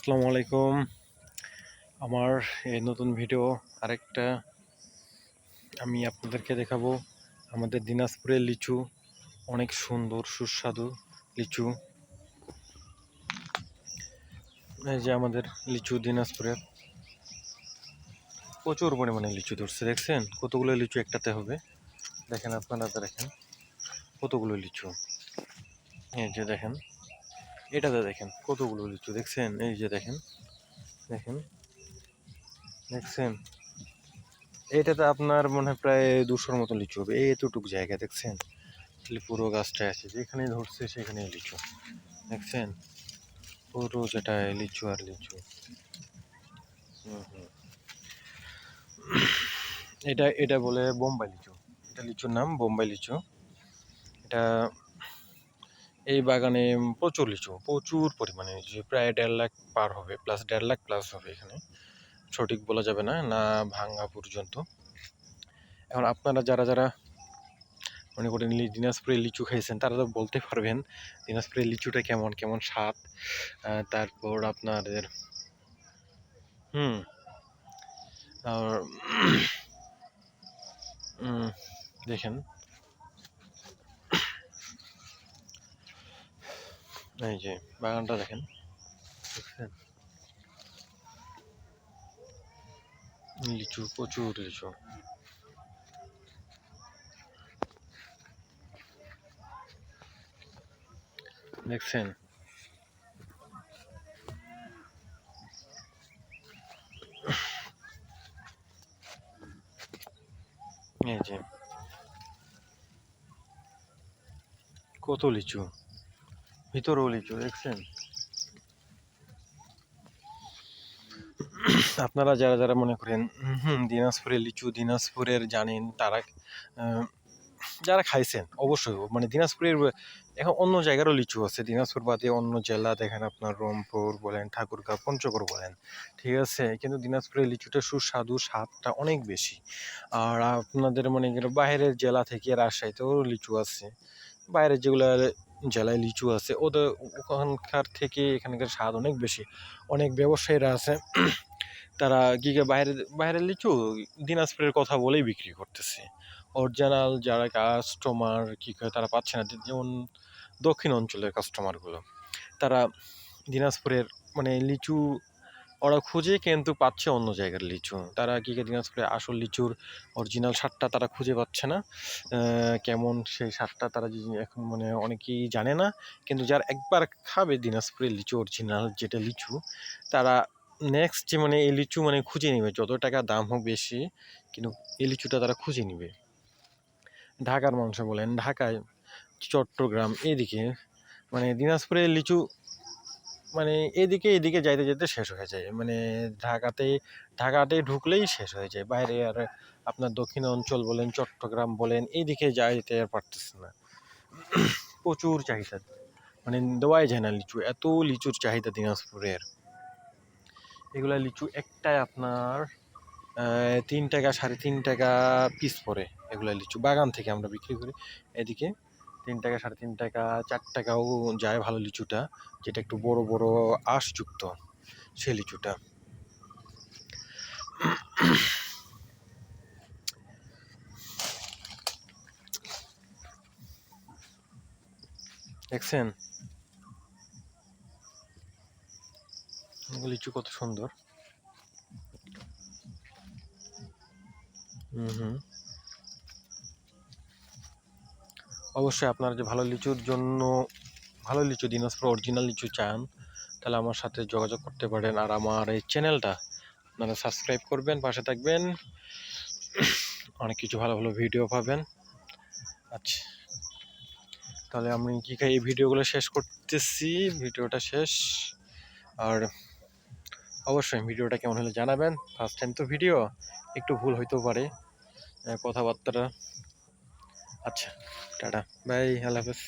আসসালামু আলাইকুম। আমার এই নতুন ভিডিও আরেকটা আমি আপনাদেরকে দেখাবো। আমাদের দিনাজপুরের লিচু অনেক সুন্দর, সুস্বাদু লিচু। এই যে আমাদের লিচু দিনাজপুরের প্রচুর পরিমাণে লিচু ধরছে, দেখছেন? কতগুলো লিচু একটাতে হবে? দেখেন, আপনারা দেখেন। কতগুলো লিচু। এই যে দেখেন। এটাতে দেখেন, কতগুলো লিচু, দেখছেন? এই যে দেখেন দেখেন, দেখছেন? এইটাতে আপনার মনে হয় প্রায় দুশোর মতো লিচু হবে এই এতটুকু জায়গা, দেখছেন? খালি পুরো গাছটা আছে যেখানে ধরছে সেখানে লিচু, দেখছেন? পুরো যেটা লিচু আর লিচু। এটা এটা বলে বোম্বাই লিচু। এটা লিচুর নাম বোম্বাই লিচু। এটা এই বাগানে প্রচুর লিচু, প্রচুর পরিমাণে লিচু, প্রায় দেড় লাখ পার হবে প্লাস দেড় লাখ প্লাস হবে এখানে। সঠিক বলা যাবে না না ভাঙ্গা পর্যন্ত। এখন আপনারা যারা যারা মনে করেন দিনাজপুরে লিচু খাইছেন, তারা তো বলতে পারবেন দিনাজপুরের লিচুটা কেমন কেমন স্বাদ। তারপর আপনাদের, হুম, আর দেখেন এই যে বাগানটা দেখেন। দেখছেন? লিচু প্রচুর লিচু। দেখছেন? এই যে। কত লিচু? ভিতরেও লিচু দেখছেন? আপনারা যারা যারা মনে করেন দিনাজপুরের লিচু, দিনাজপুরের জানেন, তারা যারা খাইছেন, অবশ্যই মানে দিনাজপুরের, এখন অন্য জায়গারও লিচু আছে। দিনাজপুর বাদে অন্য জেলা, দেখেন আপনার রংপুর বলেন, ঠাকুরগাঁও, পঞ্চগড় বলেন, ঠিক আছে? কিন্তু দিনাজপুরের লিচুটা সুস্বাদু, স্বাদটা অনেক বেশি। আর আপনাদের মনে করেন, বাইরের জেলা থেকে রাজশাহীতেও লিচু আছে। বাইরের যেগুলো জেলায় লিচু আছে, ওদের ওখানকার থেকে এখানকার স্বাদ অনেক বেশি। অনেক ব্যবসায়ীরা আছে, তারা কী কী বাইরে, বাইরের লিচু দিনাজপুরের কথা বলেই বিক্রি করতেছে। অরিজিনাল যারা কাস্টমার কী করে তারা পাচ্ছে না, যেমন দক্ষিণ অঞ্চলের কাস্টমারগুলো তারা দিনাজপুরের মানে লিচু ওরা খুঁজে কিন্তু পাচ্ছে অন্য জায়গার লিচু। তারা কি দিনাজপুরে আসল লিচুর অরিজিনাল স্বাদটা তারা খুঁজে পাচ্ছে না। কেমন সেই স্বাদটা তারা এখন মানে অনেকেই জানে না। কিন্তু যারা একবার খাবে দিনাজপুরের লিচু অরিজিনাল যেটা লিচু, তারা নেক্সট যে মানে এই লিচু মানে খুঁজে নেবে। যত টাকা দাম হোক বেশি, কিন্তু এই লিচুটা তারা খুঁজে নেবে। ঢাকার মানুষ বলেন, ঢাকায়, চট্টগ্রাম, এদিকে মানে দিনাজপুরের লিচু মানে এদিকে এদিকে যাইতে যেতে শেষ হয়ে যায়। মানে ঢাকাতে ঢাকাতে ঢুকলেই শেষ হয়ে যায়। বাইরে আর আপনার দক্ষিণ অঞ্চল বলেন, চট্টগ্রাম বলেন এইদিকে যাইতে আর পারতেছে না। প্রচুর চাহিদা। মানে দেওয়াই যায় না লিচু। এত লিচুর চাহিদা দিনাজপুরের এগুলা লিচু একটাই আপনার তিন টাকা, সাড়ে তিন টাকা পিস পড়ে এগুলা লিচু। বাগান থেকে আমরা বিক্রি করি। এদিকে তিন টাকা, সাড়ে তিন টাকা, চার টাকাও যায় ভালো লিচুটা, যেটা একটু বড় বড় আঁশযুক্ত সে লিচুটা। দেখছেন? লিচু কত সুন্দর। হুম হুম। অবশ্যই আপনারা যে ভালো লিচুর জন্য ভালো লিচু দিনাজপুর অরিজিনাল লিচু চান, তাহলে আমার সাথে যোগাযোগ করতে পারেন। আর আমার এই চ্যানেলটা আপনারা সাবস্ক্রাইব করবেন, পাশে থাকবেন। অনেক কিছু ভালো ভালো ভিডিও পাবেন। আচ্ছা। তাহলে আমি কি খাই? এই ভিডিওগুলো শেষ করতেছি। ভিডিওটা শেষ। আর অবশ্যই ভিডিওটা কেমন হলে জানাবেন। ফার্স্ট টাইম তো ভিডিও একটু ভুল হইতেও পারে। কথাবার্তাটা আচ্ছা টাটা। বাই আল্লাহ হাফেজ।